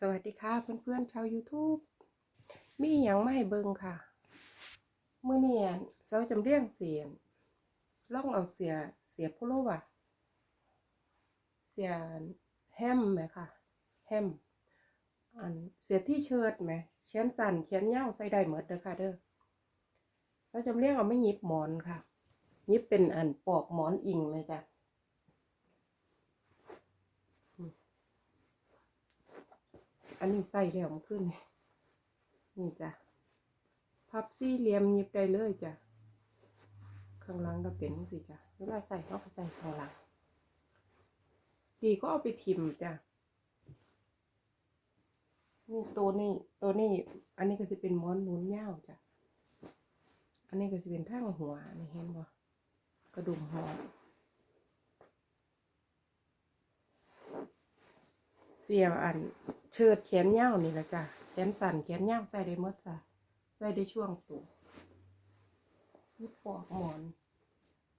สวัสดีค่ะเพื่อนๆชาว YouTube มีอย่างไม่ให้เบิ่งค่ะ เมื่อเนี่ยเสาจำเรียงเสียนล่องเอาเสียเสียโพโลวะเสียแฮมไหมค่ะแฮมอันเสียที่เชิดไหมแขนสั้นแขนยาใส่ได้เหมดเด้อค่ะเด้อเสาจำเรียงเอาไม่ยิบหมอนค่ะยิบเป็นอันปอกหมอนอิงเลยจ้ะ อันนี้ใส่แล้วมันขึ้น นี่จ้ะ พับซี่เหลี่ยมหยิบได้เลยจ้ะ ข้างหลังก็เป็นสิจ้ะ เวลาใส่เขาก็ใส่ข้างหลัง ดีก็เอาไปทิมจ้ะนี่ตัวนี้ตัวนี้ อันนี้ก็จะเป็นม้อนหนุนยาวจ้ะ อันนี้ก็จะเป็นทั้งหัวนี่เห็นบ่กระดุมหัวเสียอัน เชิดแขนยาวนี่แหละจ้ะแขนสั้นแขนยาวใส่ได้หมดจ้ะใส่ได้ช่วงตัวนี่ปอกหมอน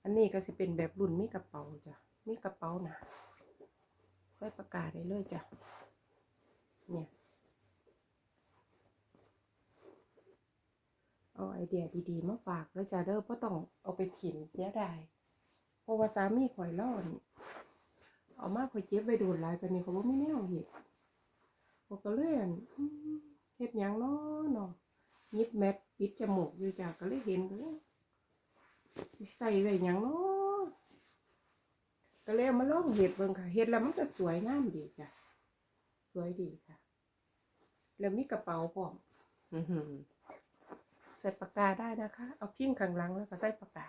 อันนี้ก็สิเป็นแบบรุ่นมีกระเป๋าจ้ะมีกระเป๋านะใส่ปากกาได้เลยจ้ะเนี่ยเอาไอเดียดีๆมาฝากแล้วจ้ะเด้อเพราะต้องเอาไปถิ่มเสียดายเพราะว่าสามีข่อยล่านี่เอามากข่อยเจ็บไปโดนหลายไปนนี้เขาบ่มีแนวเฮ็ด เขาก็เลยอั่อืมเฮ็ดหยังเนาะเนาะยิบแมทปิดจมูกอยู่จ้ะก็เลยเห็นก็เลยใส่ไว้หยังเนาะก็เลยมาลองเฮ็ดเบิ่งค่ะเฮ็ดแล้วมันก็สวยงามดีจ้ะสวยดีค่ะ แล้วมีกระเป๋าพร้อมใส่ปากกาได้นะคะ เอาพิ้งข้างหลังแล้วก็ใส่ปากกา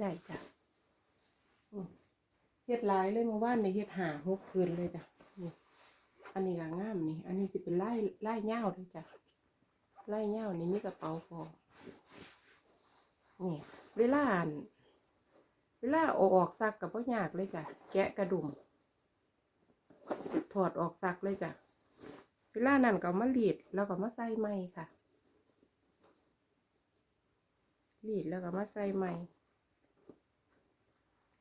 ได้จ้ะเฮ็ดหลายเลยเมื่อวานในเฮ็ดหาหกคืนเลยจ้ะ อันนี้ก็งามนี่ อันนี้สิเป็นไล่ไล่เง่าเลยจ้ะไล่เง่านี่มีกระเป๋าพอนี่เวลาอันเวลาอออกซักกับพ่อยากเลยจ้ะ แกะกระดุมถอดออกซักเลยจ้ะ เวลานั่นก็เอามารีดแล้วก็มาใส่ไหมค่ะรีดแล้วก็มาใส่ไหม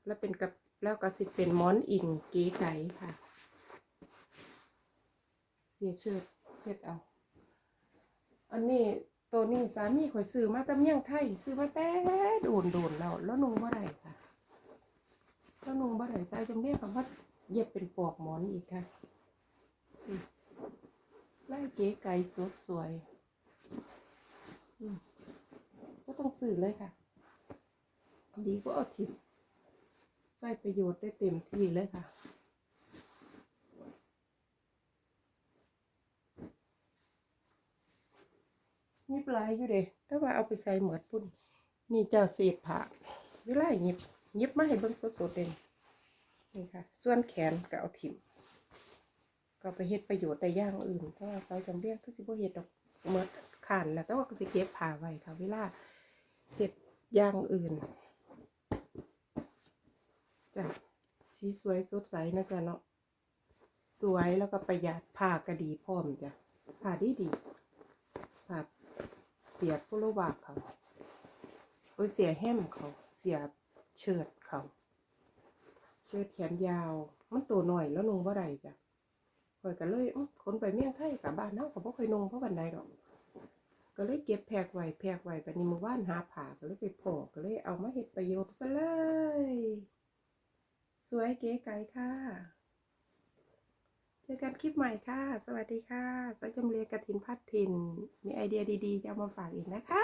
แล้วเป็นกับแล้วก็สิเป็นหมอนอิงเก๋ไก่ค่ะ สียเชิดเฮ็ดเอา อันนี้ตัวนี้สามีข่อยซื้อมาแตะเมียงไทยซื้อมาแต่โดนโดนๆแล้วแล้วนุ่งบ่ได้ค่ะแล้วนุ่งบ่ได้ใส่จำเรียกคำว่าเย็บเป็นปลอกหมอนอีกค่ะไล่เก๋ไก่สดสวยก็ต้องซื้อเลยค่ะ ดีก็เอาทิมใช้ประโยชน์ได้เต็มที่เลยค่ะ มีปลายอยู่เด้แต่ว่าเอาไปใส่เหมือดปุ่น นี่เจ้าเศษผ้าเวลาหยิบหยิบมาให้เบิ่งสดๆเด่นนี่ค่ะ ส่วนแขนก็เอาถิ่มก็ไปเฮ็ดประโยชน์ได้อย่างอื่นแต่ว่าเขาจำเรียกคือสิบ่เฮ็ดดอกเหมือดขานแล้วแต่ว่าก็สิเก็บผ้าไว้ค่ะเวลาเฮ็ดอย่างอื่นจ้ะสีสวยสดใสนะจ๊ะเนาะสวยแล้วก็ประหยัดผ้ากระดีพร้อมจ้ะผ้าดีดี สียบโพโลบากเขาเอ้ยเสียแฮมเขาเสียเชิดเขา เชิดแขนยาว มันตัวหน่อยแล้วนุ่งบ่ได้จ้ะข่อยก็เลยคนไปเมี่ยงไทยกับบ้านเฮาก็บ่ค่อยนุ่งเพราะบันไดดอก ก็เลยเก็บแพกไว้แพกไว้บัดนี้มื้อวานหาผ้าก็เลยไปพอก็เลยเอามาเฮ็ดประโยชน์ซะเลย สวยเก๋ไก๋ค่ะ อกันคลิปใหม่ค่ะ สวัสดีค่ะสักจำเรียกกระถินพัดถิ่น มีไอเดียดีๆ จะมาฝากอีกนะคะ